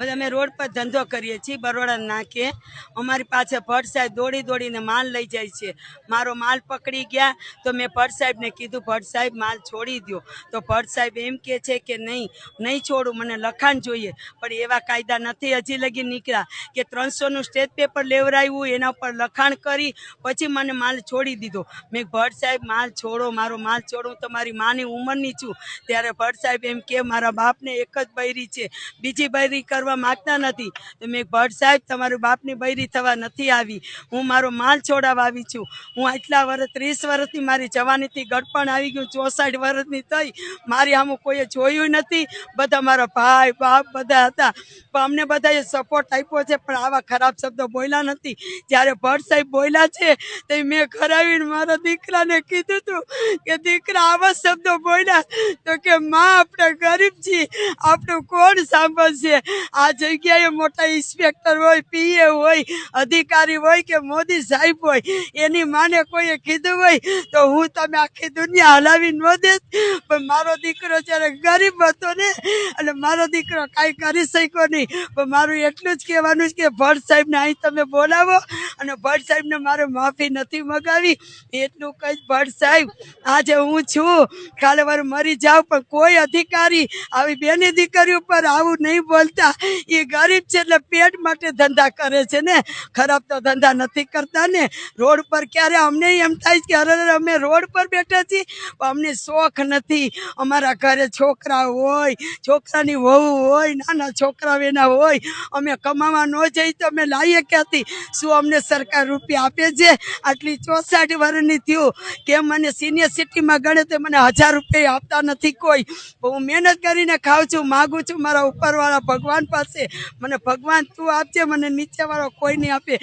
હવે અમે રોડ પર ધંધો કરીએ છીએ, બરોડા નાખીએ. અમારી પાસે ભટ્ટ સાહેબ દોડી દોડીને માલ લઈ જાય છે. મારો માલ પકડી ગયા તો મેં ભટ્ટ સાહેબને કીધું, ભટ્ટ સાહેબ, માલ છોડી દો તો ભટ્ટ સાહેબ એમ કે છે કે, નહીં નહીં છોડું, મને લખાણ જોઈએ. પણ એવા કાયદા નથી. હજી લગી નીકળ્યા કે ત્રણસોનું સ્ટેજ પેપર લેવડાવ્યું, એના ઉપર લખાણ કરી, પછી મને માલ છોડી દીધો. મેં ભટ્ટ સાહેબ, માલ છોડો, મારો માલ છોડો, હું તમારી માની ઉંમરની છું. ત્યારે ભટ્ટ સાહેબ એમ કે, મારા બાપને એક જ બૈરી છે, બીજી બૈરી કરવા માંગતા નથી. તો મેં ભટ્ટ સાહેબ તમારું બાપની બૈરી થવા નથી આવી. હું મારો માલ છોડાવવા આવી છું. હું આટલા વર્ષ ત્રીસ વર્ષથી મારી જવાનીથી ગડપણ આવી ગયું, ચોસઠ વર્ષની થઈ. મારી આમ કોઈએ જોયું નથી. બધા મારા ભાઈ, બાપ બધા હતા. પણ અમને બધાએ સપોર્ટ આપ્યો છે, પણ આવા ખરાબ શબ્દો બોલ્યા નથી. જ્યારે ભટ્ટ સાહેબ બોલ્યા છે, તે મેં ખરાવીને મારા દીકરાને કીધું હતું કે, દીકરા, આવા શબ્દો બોલ્યા તો કે, માં, આપણે ગરીબ છીએ. આપણું કોણ સાંભળશે? આ જગ્યાએ મોટા ઇન્સ્પેક્ટર હોય, પીએ હોય, અધિકારી હોય કે મોદી સાહેબ હોય, એની માને કોઈએ કીધું હોય, તો હું તમે આખી દુનિયા હલાવી ન દેત. પણ મારો દીકરો જ્યારે ગરીબ હતો ને, અને મારો દીકરો કાંઈ કરી શક્યો નહીં, પણ મારું એટલું જ કહેવાનું છે કે ભટ્ટ સાહેબને અહીં તમે બોલાવો, અને ભટ્ટ સાહેબને મારે માફી નથી મગાવી. એટલું કંઈ ભટ્ટ સાહેબ, આજે હું છું, કાલે વાર મરી જાઉં પણ કોઈ અધિકારી આવી બેની દીકરી ઉપર આવું નહીં બોલતા. એ ગરીબ છે એટલે પેટ માટે ધંધા કરે છે ને. ખરાબ તો ધંધા નથી કરતા ને. રોડ પર ક્યારે અમને એમ થાય કે અરે અમે રોડ પર બેઠા છીએ. પણ અમને શોખ નથી. અમારા ઘરે છોકરા હોય, છોકરાની વહુ હોય, નાના છોકરા એના હોય, અમે કમાવા ન જઈ તો અમે લાવીએ ક્યાંથી? શું અમને સરકાર રૂપિયા આપે છે? આટલી ચોસાઠ વર્ષની થયું. કે મને સિનિયર સિટીમાં ગણે તો મને હજાર રૂપિયા આપતા નથી કોઈ. હું મહેનત કરીને ખાઉં છું, માગું છું, મારા ઉપરવાળા ભગવાન પાસે મને ભગવાન તું આપજે મને નીચેવાળો કોઈ નહીં આપે.